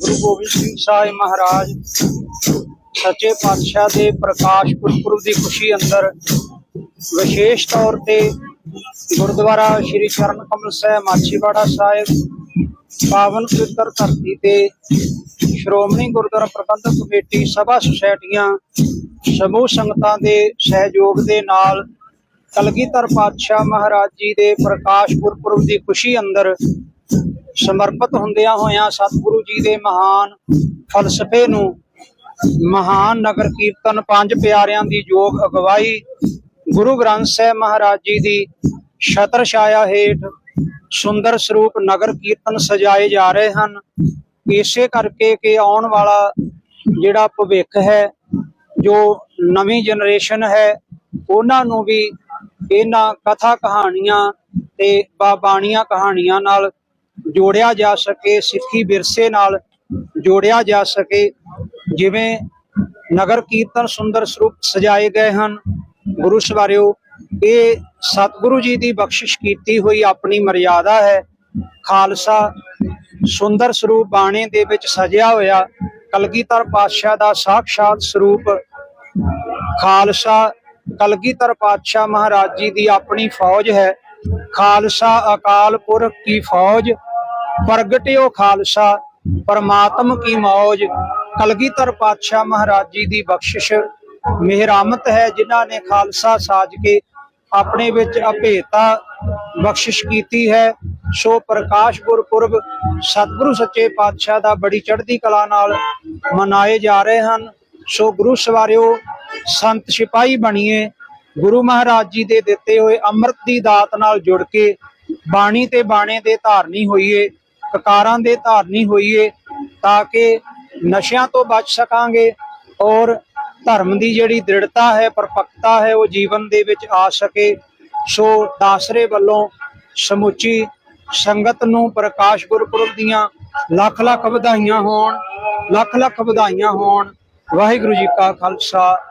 ਗੁਰੂ ਗੋਬਿੰਦ ਸਿੰਘ ਸਾਹਿਬ ਮਹਾਰਾਜ, ਸੱਚੇ ਪਾਤਸ਼ਾਹ ਦੇ ਪ੍ਰਕਾਸ਼ ਗੁਰਪੁਰਬ ਦੀ ਖੁਸ਼ੀ ਅੰਦਰ ਵਿਸ਼ੇਸ਼ ਤੌਰ ਤੇ ਗੁਰਦੁਆਰਾ ਸ੍ਰੀ ਚਰਨ ਕਮਲ ਸਾਹਿਬ, ਮਾਛੀਵਾੜਾ ਸਾਹਿਬ, ਪਾਵਨ ਪਵਿੱਤਰ ਧਰਤੀ ਤੇ ਸ਼੍ਰੋਮਣੀ ਗੁਰਦੁਆਰਾ ਪ੍ਰਬੰਧਕ ਕਮੇਟੀ, ਸਭਾ ਸੁਸਾਇਟੀਆਂ, ਸਮੂਹ ਸੰਗਤਾਂ ਦੇ ਸਹਿਯੋਗ ਦੇ ਨਾਲ ਕਲਗੀਧਰ ਪਾਤਸ਼ਾਹ ਮਹਾਰਾਜ ਜੀ ਦੇ ਪ੍ਰਕਾਸ਼ ਗੁਰਪੁਰਬ ਦੀ ਖੁਸ਼ੀ ਅੰਦਰ ਸਮਰਪਿਤ ਹੁੰਦਿਆਂ ਹੋਇਆਂ ਸਤਿਗੁਰੂ ਜੀ ਦੇ ਮਹਾਨ ਫਲਸਫੇ ਨੂੰ ਮਹਾਨ ਨਗਰ ਕੀਰਤਨ ਪੰਜ ਪਿਆਰਿਆਂ ਦੀ ਯੋਗ ਅਗਵਾਈ ਗੁਰੂ ਗ੍ਰੰਥ ਸਾਹਿਬ ਮਹਾਰਾਜ ਜੀ ਦੀ ਛਤਰ ਛਾਇਆ ਹੇਠ ਸੁੰਦਰ ਸਰੂਪ ਨਗਰ ਕੀਰਤਨ ਸਜਾਏ ਜਾ ਰਹੇ ਹਨ। ਇਸੇ ਕਰਕੇ ਕਿ ਆਉਣ ਵਾਲਾ ਜਿਹੜਾ ਭਵਿੱਖ ਹੈ, ਜੋ ਨਵੀਂ ਜਨਰੇਸ਼ਨ ਹੈ, ਉਹਨਾਂ ਨੂੰ ਵੀ ਇਹਨਾਂ ਕਥਾ ਕਹਾਣੀਆਂ ਤੇ ਬਾਬਾਣੀਆਂ ਕਹਾਣੀਆਂ ਨਾਲ ਜੋੜਿਆ ਜਾ ਸਕੇ, ਸਿੱਖੀ ਵਿਰਸੇ ਨਾਲ ਜੋੜਿਆ ਜਾ ਸਕੇ, ਜਿਵੇਂ ਨਗਰ ਕੀਰਤਨ ਸੁੰਦਰ ਸਰੂਪ ਸਜਾਏ ਗਏ ਹਨ। ਗੁਰੂ ਸਵਾਰਿਓ, ਇਹ ਸਤਿਗੁਰੂ ਜੀ ਦੀ ਬਖਸ਼ਿਸ਼ ਕੀਤੀ ਹੋਈ ਆਪਣੀ ਮਰਿਆਦਾ ਹੈ। ਖਾਲਸਾ ਸੁੰਦਰ ਸਰੂਪ ਬਾਣੇ ਦੇ ਵਿੱਚ ਸਜਿਆ ਹੋਇਆ ਕਲਗੀਧਰ ਪਾਤਸ਼ਾਹ ਦਾ ਸਾਖਸ਼ਾਤ ਸਰੂਪ ਖਾਲਸਾ ਕਲਗੀਧਰ ਪਾਤਸ਼ਾਹ ਮਹਾਰਾਜ ਜੀ ਦੀ ਆਪਣੀ ਫੌਜ ਹੈ। ਖਾਲਸਾ ਅਕਾਲ ਪੁਰਖ ਕੀ ਫੌਜ, ਪ੍ਰਗਟਿਓ ਖਾਲਸਾ, ਪਰਮਾਤਮ ਕੀ ਮੌਜ। ਕਲਗੀਧਰ ਪਾਤਸ਼ਾਹ ਮਹਾਰਾਜ ਜੀ ਦੀ ਬਖਸ਼ਿਸ਼ ਮਿਹਰਾਮਤ ਹੈ, ਜਿਨ੍ਹਾਂ ਨੇ ਖਾਲਸਾ ਸਾਜ ਕੇ ਆਪਣੇ ਵਿੱਚ ਅਭੇਤਾ ਬਖਸ਼ਿਸ਼ ਕੀਤੀ ਹੈ। ਸੋ ਪ੍ਰਕਾਸ਼ ਗੁਰਪੁਰਬ ਸਤਿਗੁਰੂ ਸੱਚੇ ਪਾਤਸ਼ਾਹ ਦਾ ਬੜੀ ਚੜ੍ਹਦੀ ਕਲਾ ਨਾਲ ਮਨਾਏ ਜਾ ਰਹੇ ਹਨ। ਸੋ ਗੁਰੂ ਸਵਾਰਿਓ, ਸੰਤ ਸਿਪਾਹੀ ਬਣੀਏ। ਗੁਰੂ ਮਹਾਰਾਜ ਜੀ ਦੇ ਦਿੱਤੇ ਹੋਏ ਅੰਮ੍ਰਿਤ ਦੀ ਦਾਤ ਨਾਲ ਜੁੜ ਕੇ ਬਾਣੀ ਤੇ ਬਾਣੇ ਦੇ ਧਾਰਨੀ ਹੋਈਏ, ਕਕਾਰਾਂ ਦੇ ਧਾਰਨੀ ਹੋਈਏ, ਤਾਂ ਕਿ ਨਸ਼ਿਆਂ ਤੋਂ ਬਚ ਸਕਾਂਗੇ ਔਰ ਧਰਮ ਦੀ ਜਿਹੜੀ ਦ੍ਰਿੜਤਾ ਹੈ, ਪਰਪੱਕਤਾ ਹੈ, ਉਹ ਜੀਵਨ ਦੇ ਵਿੱਚ ਆ ਸਕੇ। ਸੋ ਦਾਸਰੇ ਵੱਲੋਂ ਸਮੁੱਚੀ ਸੰਗਤ ਨੂੰ ਪ੍ਰਕਾਸ਼ ਗੁਰਪੁਰਬ ਦੀਆਂ ਲੱਖ ਲੱਖ ਵਧਾਈਆਂ ਹੋਣ, ਲੱਖ ਲੱਖ ਵਧਾਈਆਂ ਹੋਣ। ਵਾਹਿਗੁਰੂ ਜੀ ਕਾ ਖਾਲਸਾ।